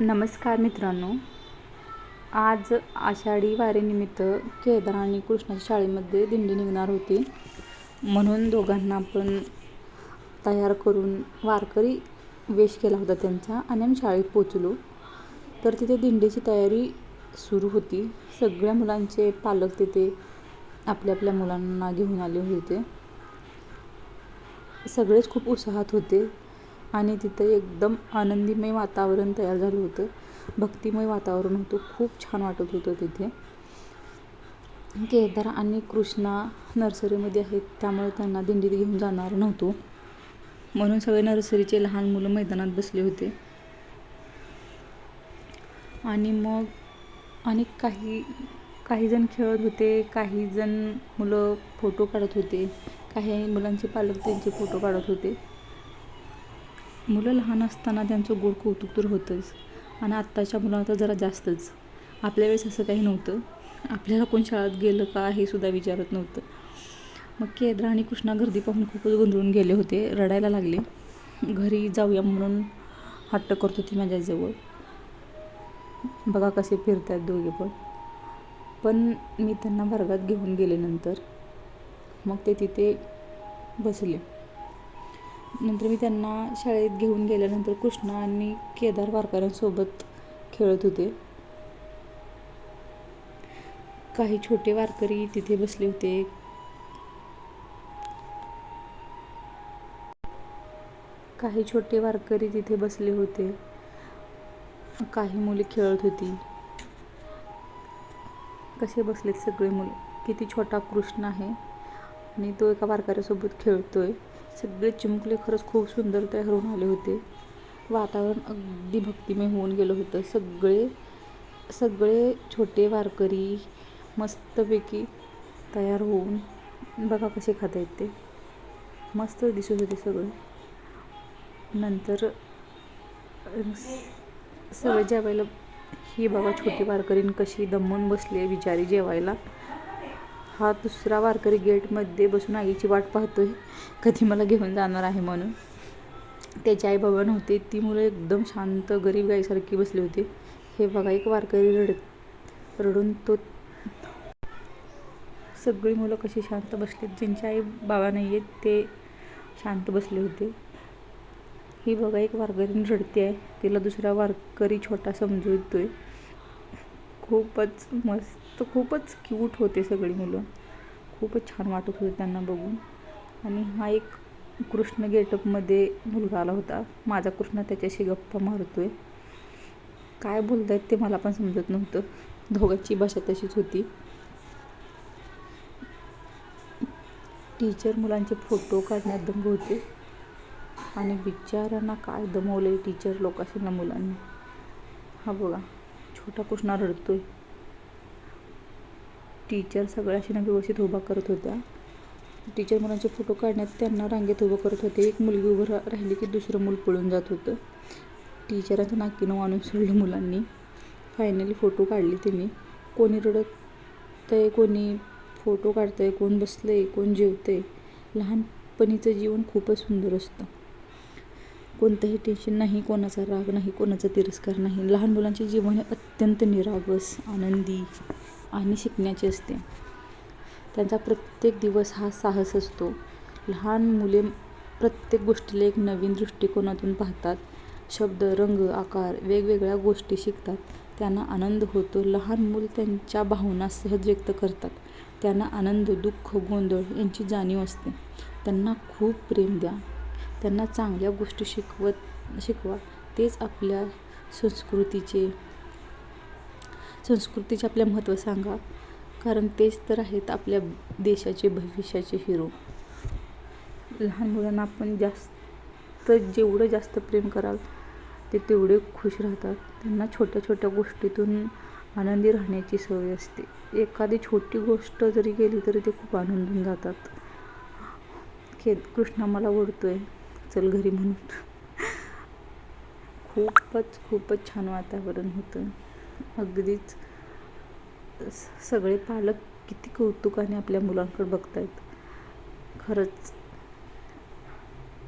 नमस्कार मित्रांनो. आज आषाढी वारीनिमित्त केदार आणि कृष्णाच्या शाळेमध्ये दिंडी निघणार होती. म्हणून दोघांना आपण तयार करून वारकरी वेश केला होता त्यांचा आणि आम्ही शाळेत पोचलो तर तिथे दिंडीची तयारी सुरू होती. सगळ्या मुलांचे पालक तिथे आपल्या आपल्या मुलांना घेऊन आले होते. सगळेच खूप उत्साहात होते. आणि तिथं एकदम आनंदीमय वातावरण तयार झालं होतं. भक्तिमय वातावरण होतं. खूप छान वाटत होतं तिथे. केदार आणि कृष्णा नर्सरीमध्ये आहेत. त्यामुळे त्यांना दिंडीत घेऊन जाणार नव्हतो. म्हणून सगळे नर्सरीचे लहान मुलं मैदानात बसले होते. आणि मग आणि काही काही जण खेळत होते. काही जण मुलं फोटो काढत होते. काही मुलांचे पालक त्यांचे फोटो काढत होते. मुलं लहान असताना त्यांचं गोड कौतुक तर होतंच. आणि आत्ताच्या मुलांना तर जरा जास्तच. आपल्या वेळेस असं काही नव्हतं. आपल्याला कोण शाळेत गेलं का हे सुद्धा विचारत नव्हतं. मग केद्रा आणि कृष्णा गर्दी पाहून खूपच गोंधळून गेले होते. रडायला लागले. घरी जाऊया म्हणून हट्ट करत होती माझ्याजवळ. बघा कसे फिरतात दोघे पण. पण मी त्यांना वर्गात घेऊन गेल्यानंतर मग ते तिथे बसले. नंतर मी त्यांना शाळेत घेऊन गेल्यानंतर कृष्णा आणि केदार वारकऱ्यांसोबत खेळत होते. काही छोटे वारकरी तिथे बसले होते. काही छोटे वारकरी तिथे बसले होते. काही मुले खेळत होती. कसे बसलेत सगळे मुले? किती छोटा कृष्ण आहे आणि तो एका वारकऱ्यासोबत खेळतोय. सगळे चिमुकले खरंच खूप सुंदर तयार होऊन आले होते. वातावरण अगदी भक्तिमय होऊन गेलं होतं. सगळे सगळे छोटे वारकरी मस्तपैकी तयार होऊन बघा कसे खाता येत ते. मस्त दिसत होते सगळे. नंतर सगळे जेवायला ही बघा छोटी वारकरीन कशी दमून बसली आहे बिचारी जेवायला. हा दुसरा वारकरी गेटमध्ये बसून आईची वाट पाहतोय. कधी मला घेऊन जाणार आहे म्हणून. त्याची आई बाबा नव्हते. ती मुलं एकदम शांत गरीब गाईसारखी बसली होती. हे बघा एक वारकरी रड रडून तो सगळी मुलं कशी शांत बसली ज्यांचे आई बाबा नाही आहेत ते शांत बसले होते. ही बघा एक वारकरी रडते आहे तिला दुसरा वारकरी छोटा समजवतोय खूपच मस्त खूपच क्यूट होते सगळी मुलं. खूपच छान वाटत होते त्यांना बघून. आणि हा एक कृष्ण गेटअपमध्ये मुलगा आला होता. माझा कृष्ण त्याच्याशी गप्पा मारतो आहे काय बोलत आहेत ते मला पण समजत नव्हतं. दोघांची भाषा तशीच होती. टीचर मुलांचे फोटो काढण्यात दंग होते. आणि बिचारांना काय दमवले टीचर लोकांशी ना मुलांनी. हा बघा. छोटा कृष्णा रडतोय. टीचर सगळ्याशीना व्यवस्थित उभा करत होत्या. टीचर मुलांचे फोटो काढण्यात त्यांना रांगेत उभं करत होते. एक मुलगी उभं रा राहिली की दुसरं मूल पळून जात होतं. टीचरांचं नाकीनं आणून सोडलं मुलांनी. फायनली फोटो काढले त्यांनी कोणी रडत आहे कोणी फोटो काढतं आहे कोण बसलं आहे कोण जेवतं आहे लहानपणीचं जीवन खूपच सुंदर असतं. कोणतंही टेन्शन नाही कोणाचा राग नाही कोणाचा तिरस्कार नाही. लहान मुलांचे जीवन हे अत्यंत निरागस आनंदी आणि शिकण्याचे असते. त्यांचा प्रत्येक दिवस हा साहस असतो. लहान मुले प्रत्येक गोष्टीला एक नवीन दृष्टिकोनातून पाहतात. शब्द रंग आकार वेगवेगळ्या गोष्टी शिकतात. त्यांना आनंद होतो. लहान मूल त्यांच्या भावना सहज व्यक्त करतात. त्यांना आनंद दुःख गोंधळ यांची जाणीव असते. त्यांना खूप प्रेम द्या. त्यांना चांगल्या गोष्टी शिकवत शिकवा. तेच आपल्या संस्कृतीचे संस्कृतीचे आपल्या महत्त्व सांगा. कारण तेच तर आहेत आपल्या देशाचे भविष्याचे हिरो लहान मुलांना आपण जास्त जेवढं जास्त प्रेम कराल ते तेवढे खुश राहतात. त्यांना छोट्या छोट्या गोष्टीतून आनंदी राहण्याची सवय असते. एखादी छोटी गोष्ट जरी गेली तरी ते खूप आनंदून जातात. खेद कृष्णा मला ओढतोय. चल घरी म्हणून. खूपच खूपच छान वातावरण होतं. अगदीच सगळे पालक किती कौतुकाने आपल्या मुलांकडे बघतायत. खरंच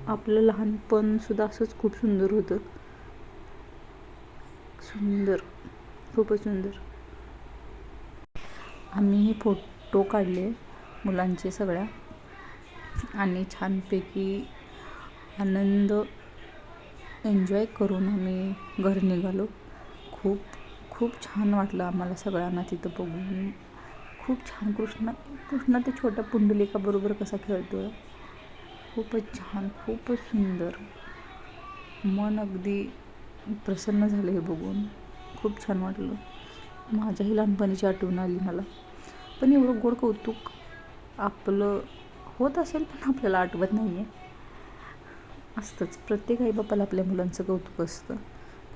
आपलं लहानपणसुद्धा असंच खूप सुंदर होतं. सुंदर खूपच सुंदर. आम्ही हे फोटो काढले मुलांचे सगळ्या आणि छानपैकी आनंद एन्जॉय करून आम्ही घरी निघालो. खूप खूप छान वाटलं आम्हाला सगळ्यांना तिथं बघून. खूप छान कृष्ण कृष्ण ते छोट्या पुंडलिकाबरोबर कसा खेळतो आहे खूपच छान खूपच सुंदर. मन अगदी प्रसन्न झालं हे बघून. खूप छान वाटलं. माझ्याही लहानपणीची आठवण आली मला. पण एवढं गोड कौतुक आपलं होत असेल पण आपल्याला आठवत नाही आहे असतंच. प्रत्येक आईबापाला आपल्या मुलांचं कौतुक असतं.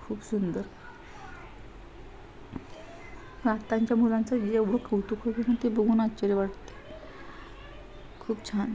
खूप सुंदर. आत्ताच्या मुलांचं जेवढं कौतुक होतं ना ते बघून आश्चर्य वाटते खूप छान.